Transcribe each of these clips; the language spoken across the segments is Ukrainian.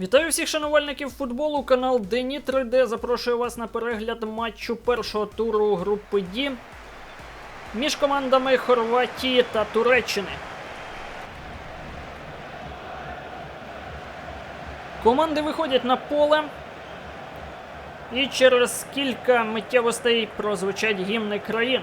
Вітаю всіх шанувальників футболу. Канал Дені 3D запрошує вас на перегляд матчу першого туру групи Ді між командами Хорватії та Туреччини. Команди виходять на поле. І через кілька миттєвостей прозвучать гімни країн.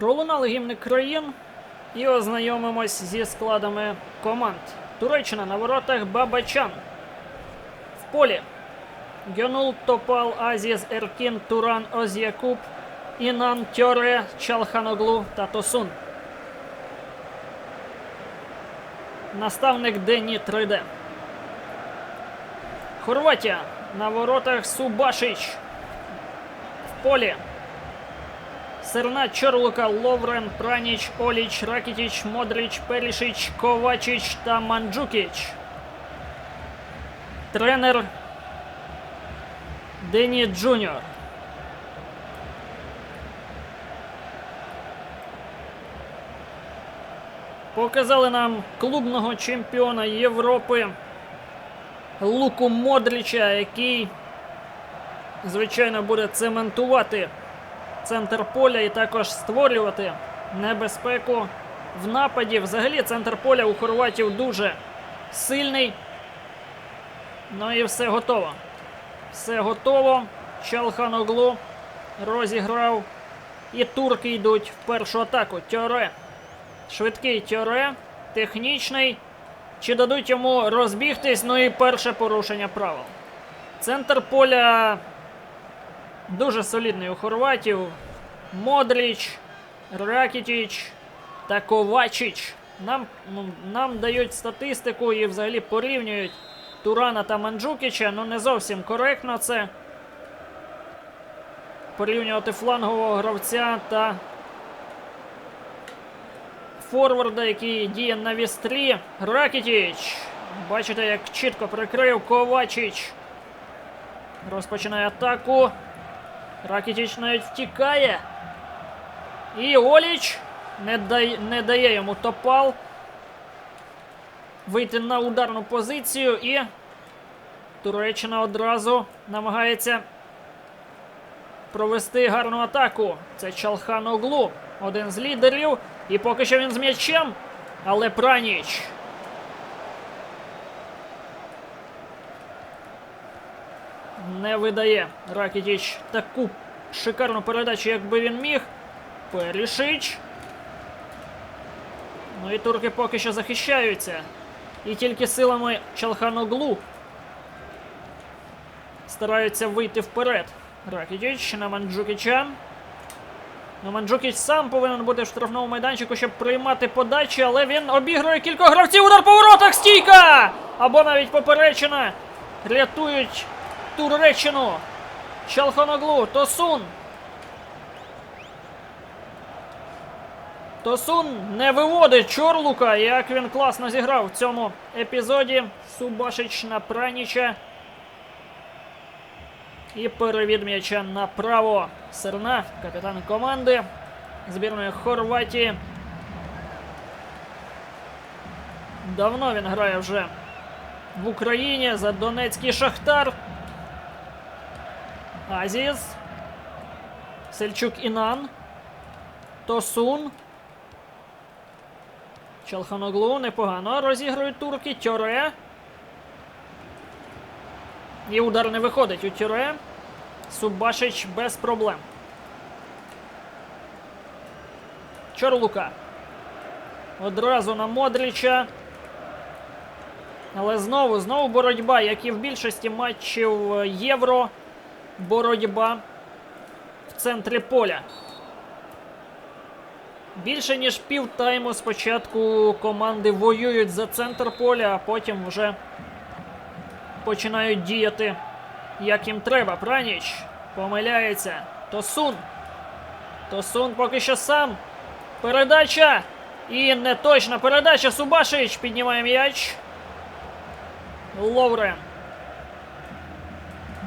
Пролунали гімни країн і ознайомимось зі складами команд. Туреччина на воротах Бабачан. В полі Гьонул Топал Азіз Еркін Туран Озякуб Інан Тьоре Чалханоглу та Тосун. Наставник Дені 3D. Хорватія на воротах Субашич. В полі Серна Чорлука, Ловрен, Праніч, Оліч, Ракітіч, Модріч, Перішич, Ковачич та Манджукіч. Тренер Дені Джуніор. Показали нам клубного чемпіона Європи Луку Модріча, який, звичайно, буде цементувати центр поля і також створювати небезпеку в нападі. Взагалі, центр поля у хорватів дуже сильний. Ну і все готово. Все готово. Чалханоглу розіграв. І турки йдуть в першу атаку. Тьоре. Швидкий тьоре. Технічний. Чи дадуть йому розбігтись? Ну і перше порушення правил. Центр поля Дуже солідний у хорватів. Модріч, Ракітіч та Ковачич. Нам, ну, нам дають статистику і взагалі порівнюють Турана та Манджукіча. Ну не зовсім коректно це. Порівнювати флангового гравця та форварда, який діє на вістрі. Ракітіч. Бачите, як чітко прикрив Ковачич. Розпочинає атаку. Ракітіч навіть втікає. І Оліч не дає, не дає йому топал. Вийти на ударну позицію і Туреччина одразу намагається провести гарну атаку. Це Чалхан Оглу, один з лідерів. І поки що він з м'ячем. Але Праніч. Не видає Ракітіч таку шикарну передачу, якби він міг. Перішич. Ну і турки поки що захищаються. І тільки силами Чалханоглу стараються вийти вперед. Ракітіч на Манджукіча. Ну, Манджукіч сам повинен бути в штрафному майданчику, щоб приймати подачі, але він обігрує кількох гравців. Удар по воротах! Стійка! Або навіть поперечина. Рятують Туреччину. Чалханоглу. Тосун. Тосун не виводить Чорлука. Як він класно зіграв в цьому епізоді. Субашич на Праніча. І перевід м'яча направо. Серна, капітан команди збірної Хорватії. Давно він грає вже в Україні за Донецький Шахтар. Азіз. Сельчук Інан. Тосун. Чалханоглу непогано розігрують турки. Тьоре. І удар не виходить у Тюре. Субашич без проблем. Чорлука. Одразу на Модріча. Але знову, знову боротьба, як і в більшості матчів е, Євро. Боротьба в центрі поля. Більше ніж пів тайму спочатку команди воюють за центр поля, а потім вже починають діяти як їм треба. Праніч помиляється. Тосун. Тосун поки що сам. Передача. І неточна передача. Субашич піднімає м'яч. Ловрен.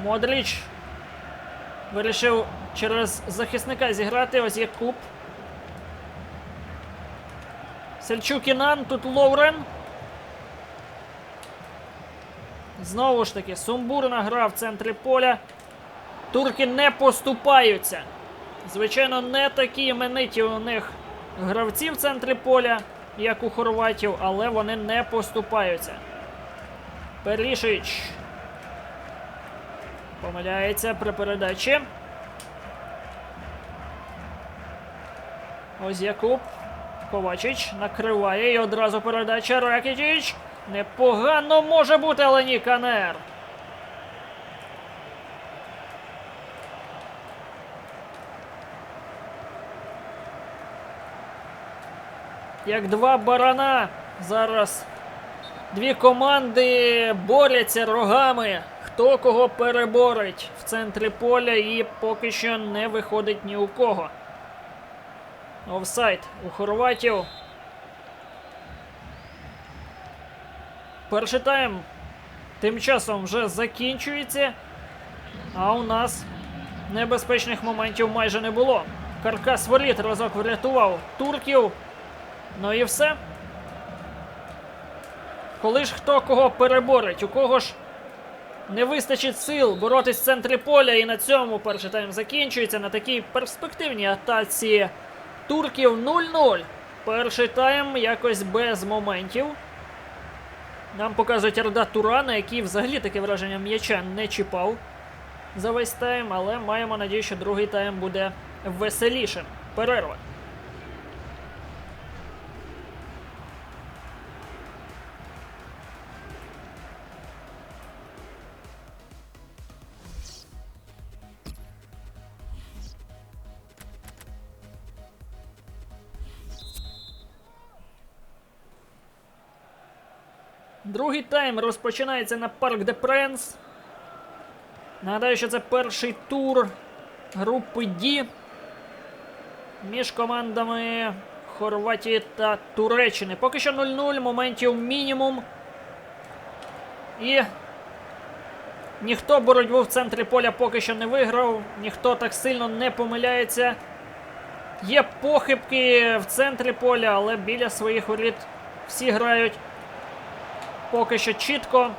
Модріч. Вирішив через захисника зіграти. Ось є куб. Сельчук Інан, тут Лоурен. Знову ж таки, сумбурна гра в центрі поля. Турки не поступаються. Звичайно, не такі імениті у них гравці в центрі поля, як у хорватів, але вони не поступаються. Перішич. Помиляється при передачі. Ось Якуб. Ковачич накриває і одразу передача Ракетіч. Непогано може бути, але ні, Канер. Як два барана зараз дві команди борються рогами. Хто кого переборить в центрі поля і поки що не виходить ні у кого. Офсайд у хорватів. Перший тайм тим часом вже закінчується, а у нас небезпечних моментів майже не було. Каркас воріт разок врятував турків. Ну і все. Коли ж хто кого переборить, у кого ж не вистачить сил боротись в центрі поля, і на цьому перший тайм закінчується на такій перспективній атаці турків 0-0. Перший тайм якось без моментів. Нам показують Арда Турана, який взагалі таке враження м'яча не чіпав за весь тайм, але маємо надію, що другий тайм буде веселішим. Перерва. Другий тайм розпочинається на Парк де Пренс. Нагадаю, що це перший тур групи D між командами Хорватії та Туреччини. Поки що 0-0, моментів мінімум. І ніхто боротьбу в центрі поля поки що не виграв, ніхто так сильно не помиляється. Є похибки в центрі поля, але біля своїх воріт всі грають поки що чітко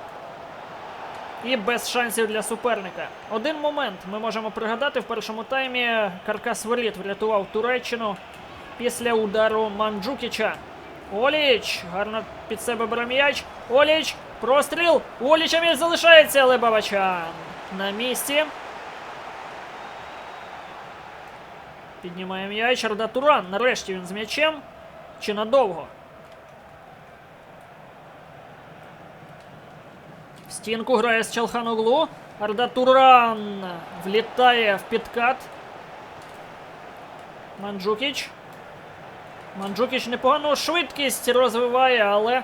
і без шансів для суперника. Один момент ми можемо пригадати в першому таймі. Каркас воріт врятував Туреччину після удару Манджукіча. Оліч гарно під себе бере м'яч. Оліч, простріл. Оліча м'яч залишається, але Бабачан на місці. Піднімає м'яч. Арда Туран. Нарешті він з м'ячем. Чи надовго? Стінку грає з Чалханоглу. Арда Туран влітає в підкат. Манджукіч. Манджукіч непогану швидкість розвиває, але.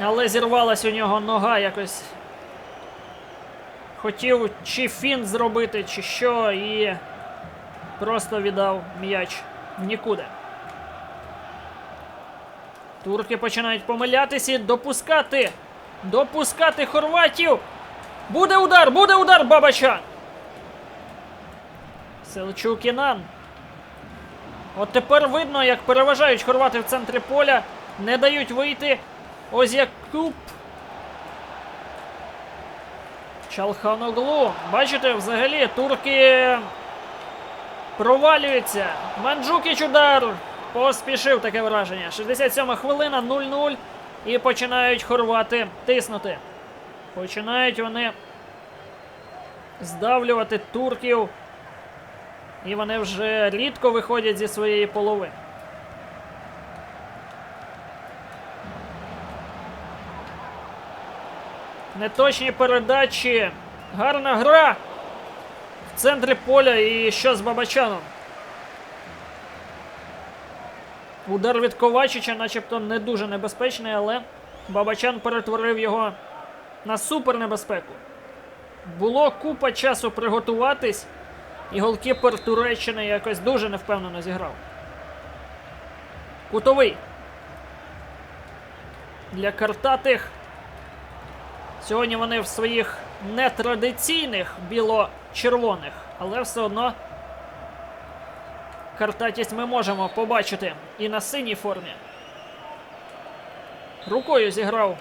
Але зірвалась у нього нога якось. Хотів чи фінт зробити, чи що, і просто віддав м'яч нікуди. Турки починають помилятись і допускати. Допускати хорватів. Буде удар, буде удар Бабача. Селчук Інан. От тепер видно, як переважають хорвати в центрі поля. Не дають вийти. Ось як куб. Чалханоглу. Бачите, взагалі турки провалюються. Манджукіч удар. Поспішив таке враження. 67 хвилина, 0-0. І починають хорвати тиснути. Починають вони здавлювати турків. І вони вже рідко виходять зі своєї половини. Неточні передачі. Гарна гра. В центрі поля і що з Бабачаном. Удар від Ковачича, начебто не дуже небезпечний, але Бабачан перетворив його на супернебезпеку. Було купа часу приготуватись, і голкіпер Туреччини якось дуже невпевнено зіграв. Кутовий. Для картатих. Сьогодні вони в своїх нетрадиційних біло-червоних, але все одно картатість ми можемо побачити і на синій формі. Рукою зіграв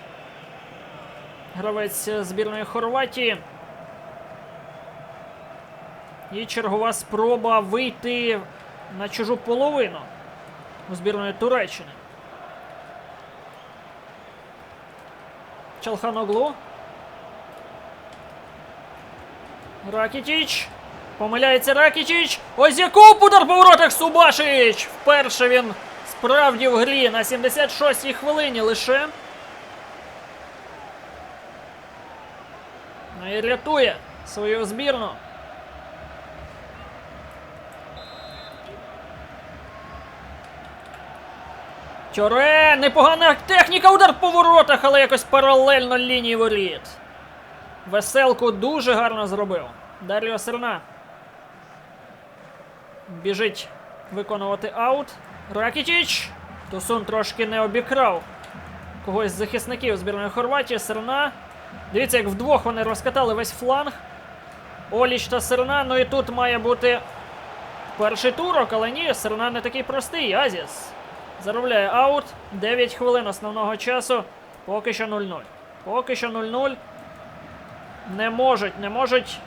гравець збірної Хорватії. І чергова спроба вийти на чужу половину у збірної Туреччини. Чалханоглу. Ракітіч. Помиляється Ракітіч. Ось Якуб удар по воротах Субашич. Вперше він справді в грі на 76-й хвилині лише. Ну і рятує свою збірну. Тьоре, непогана техніка, удар по воротах, але якось паралельно лінії воріт. Веселку дуже гарно зробив. Даріо Серна. Біжить виконувати аут. Ракітіч. Тусун трошки не обікрав когось з захисників збірної Хорватії. Серна. Дивіться, як вдвох вони розкатали весь фланг. Оліч та Серна. Ну і тут має бути перший турок, але ні, Серна не такий простий. Азіс. Заробляє аут. 9 хвилин основного часу. Поки що 0-0. Поки що 0-0. Не можуть, не можуть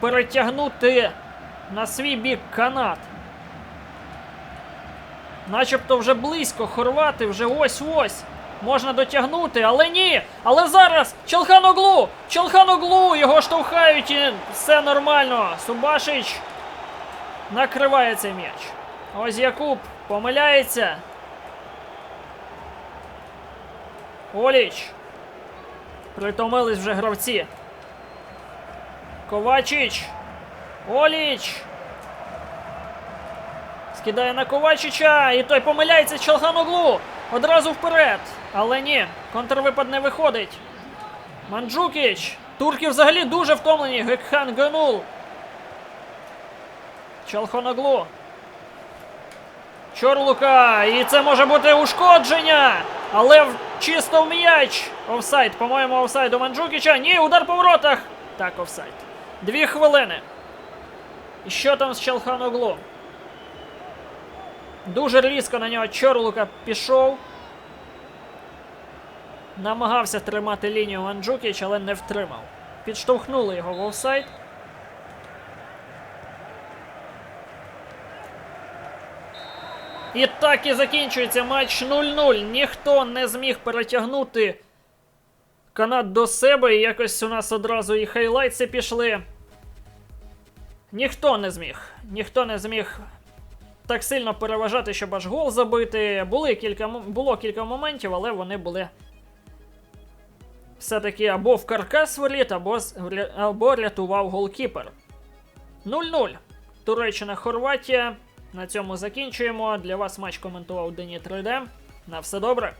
перетягнути на свій бік канат. Начебто вже близько хорвати, вже ось-ось. Можна дотягнути, але ні. Але зараз Челханоглу! Челханоглу! Його штовхають і все нормально. Субашич накриває цей м'яч. Ось Якуб помиляється. Оліч. Притомились вже гравці. Ковачич. Оліч. Скидає на Ковачича. І той помиляється Челханоглу. Одразу вперед. Але ні, контрвипад не виходить. Манджукіч. Турки взагалі дуже втомлені. Гекхан Генул. Челханоглу. Чорлука. І це може бути ушкодження. Але чисто в м'яч. Офсайд. По-моєму, офсайд у Манджукіча. Ні, удар по воротах. Так, офсайд. Дві хвилини. І що там з Челханоглу? Дуже різко на нього Чорлука пішов. Намагався тримати лінію Манджукіч, але не втримав. Підштовхнули його в офсайд. І так і закінчується матч 0-0. Ніхто не зміг перетягнути канат до себе. І якось у нас одразу і хайлайтси пішли. Ніхто не зміг. Ніхто не зміг так сильно переважати, щоб аж гол забити. Були кілька, було кілька моментів, але вони були все-таки або в каркас воріт, або, або рятував голкіпер. 0-0. Туреччина, Хорватія. На цьому закінчуємо. Для вас матч коментував Дені 3D. На все добре.